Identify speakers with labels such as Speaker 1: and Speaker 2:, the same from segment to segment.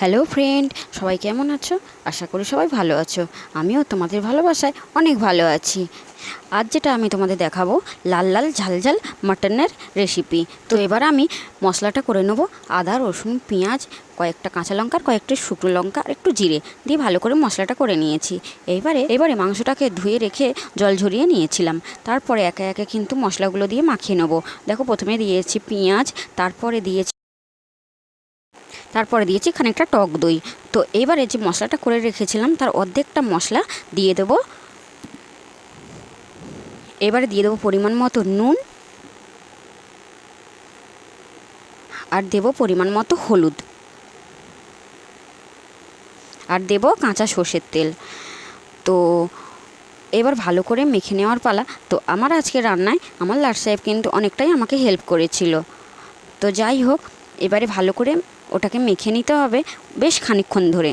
Speaker 1: Hello friend সবাই কেমন আছো? আশা করি সবাই ভালো আছো। আমিও তোমাদের ভালোবাসায় অনেক ভালো আছি। আজ যেটা আমি তোমাদের দেখাবো, লাল লাল ঝাল ঝাল মাটনের রেসিপি তো এবার আমি মশলাটা করে নেব আদা, রসুন, পেঁয়াজ, কয়েকটা কাঁচা লঙ্কা কয়েকটা শুকনো লঙ্কা আর একটু জিরে দিয়ে ভালো করে মশলাটা করে নিয়েছি। এইবারে এবারে মাংসটাকে ধুয়ে রেখে জল ঝরিয়ে নিয়েছিলাম। তারপরে একে একে কিন্তু মশলাগুলো দিয়ে মাখিয়ে নেব। দেখো, প্রথমে দিয়েছি পেঁয়াজ, তারপরে দিয়েছি তারপরে দিয়েছি খানিকটা টক দই। তো এবারে যে মশলাটা করে রেখেছিলাম, তার অর্ধেকটা মশলা দিয়ে দেবো। এবারে দিয়ে দেবো পরিমাণ মতো নুন। আর দেবো পরিমাণ মতো হলুদ। আর দেবো কাঁচা সর্ষের তেল। তো এবার ভালো করে মেখে নেওয়ার পালা। তো আমার আজকে রান্নায় আমার লাট সাহেব কিন্তু অনেকটাই আমাকে হেল্প করেছিল। তো যাই হোক এবারে ভালো করে ওটাকে মেখে নিতে হবে বেশ খানিকক্ষণ ধরে।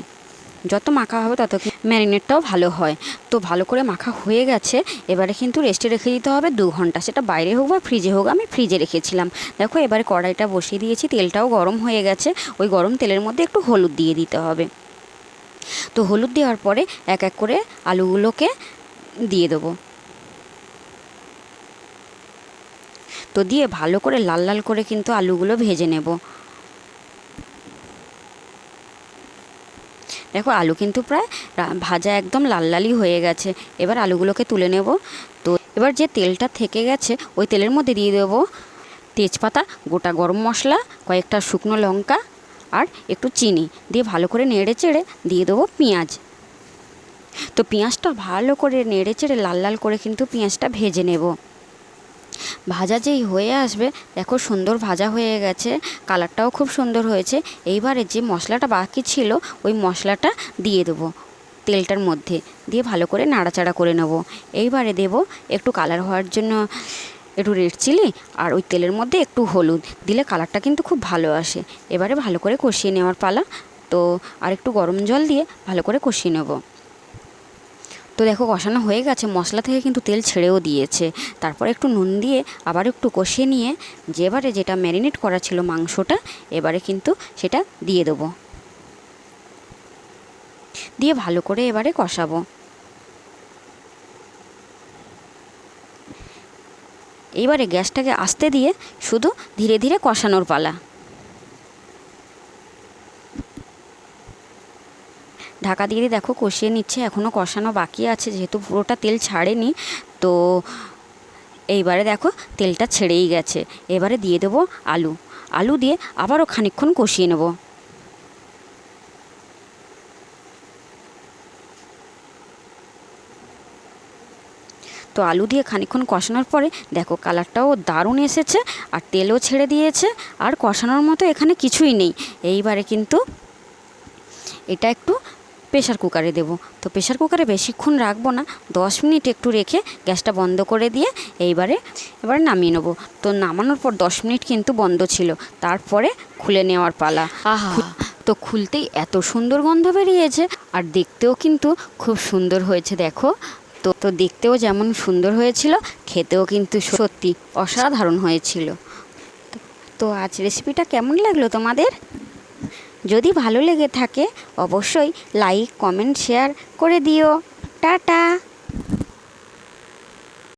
Speaker 1: যত মাখা হবে তত ম্যারিনেটটাও ভালো হয়। তো ভালো করে মাখা হয়ে গেছে, এবারে কিন্তু রেস্টে রেখে দিতে হবে দু ঘণ্টা। সেটা বাইরে হোক বা ফ্রিজে হোক, আমি ফ্রিজে রেখেছিলাম। দেখো এবারে কড়াইটা বসিয়ে দিয়েছি, তেলটাও গরম হয়ে গেছে। ওই গরম তেলের মধ্যে একটু হলুদ দিয়ে দিতে হবে। তো হলুদ দেওয়ার পরে এক এক করে আলুগুলোকে দিয়ে দেবো। তো দিয়ে ভালো করে লাল লাল করে কিন্তু আলুগুলো ভেজে নেব। দেখো, আলু কিন্তু প্রায় ভাজা একদম লাল লালই হয়ে গেছে। এবার আলুগুলোকে তুলে নেব। তো এবার যে তেলটা থেকে গেছে, ওই তেলের মধ্যে দিয়ে দেবো তেজপাতা, গোটা গরম মশলা, কয়েকটা শুকনো লঙ্কা আর একটু চিনি। দিয়ে ভালো করে নেড়ে চেড়ে দিয়ে দেবো পেঁয়াজ। তো পেঁয়াজটা ভালো করে নেড়ে চেড়ে লাল লাল করে কিন্তু পেঁয়াজটা ভেজে নেব। ভাজা যেই হয়ে আসবে, দেখো সুন্দর ভাজা হয়ে গেছে, কালারটাও খুব সুন্দর হয়েছে। এইবারে যে মশলাটা বাকি ছিল, ওই মশলাটা দিয়ে দেবো তেলটার মধ্যে, দিয়ে ভালো করে নাড়াচাড়া করে নেব। এইবারে দেব একটু কালার হওয়ার জন্য একটু রেড চিলি আর ওই তেলের মধ্যে একটু হলুদ, দিলে কালারটা কিন্তু খুব ভালো আসে। এবারে ভালো করে কষিয়ে নেওয়ার পালা, তো আর একটু গরম জল দিয়ে ভালো করে কষিয়ে নেব। তো দেখো কষানো হয়ে গেছে, মশলা থেকে কিন্তু তেল ছেড়েও দিয়েছে। তারপর একটু নুন দিয়ে আবার একটু কষিয়ে নিয়ে যেবারে যেটা ম্যারিনেট করা ছিল মাংসটা, এবারে কিন্তু সেটা দিয়ে দেবো। দিয়ে ভালো করে এবারে কষাবো। এইবারে গ্যাসটাকে আস্তে দিয়ে শুধু ধীরে ধীরে কষানোর পালা। ঢাকা দিয়ে দেখো কষিয়ে নিচ্ছে এখনও কষানো বাকি আছে, যেহেতু পুরোটা তেল ছাড়েনি, তো এইবারে দেখো তেলটা ছেড়েই গেছে। এবারে দিয়ে দেবো আলু। আলু দিয়ে আবারও খানিকক্ষণ কষিয়ে নেব। তো আলু দিয়ে খানিকক্ষণ কষানোর পরে দেখো কালারটাও দারুণ এসেছে, আর তেলও ছেড়ে দিয়েছে, আর কষানোর মতো এখানে কিছুই নেই। এইবারে কিন্তু এটা একটু প্রেশার কুকারে দেবো। তো প্রেশার কুকারে বেশিক্ষণ রাখব না দশ মিনিট একটু রেখে গ্যাসটা বন্ধ করে দিয়ে এইবারে এবারে নামিয়ে নেব। তো নামানোর পর দশ মিনিট কিন্তু বন্ধ ছিল তারপরে খুলে নেওয়ার পালা। আহা! তো খুলতেই এত সুন্দর গন্ধ বেরিয়েছে আর দেখতেও কিন্তু খুব সুন্দর হয়েছে দেখো। তো তো দেখতেও যেমন সুন্দর হয়েছিল খেতেও কিন্তু সত্যি অসাধারণ হয়েছিল। তো- তো আজ রেসিপিটা কেমন লাগল তোমাদের? যদি ভালো লেগে থাকে অবশ্যই লাইক কমেন্ট শেয়ার করে দিও। টাটা!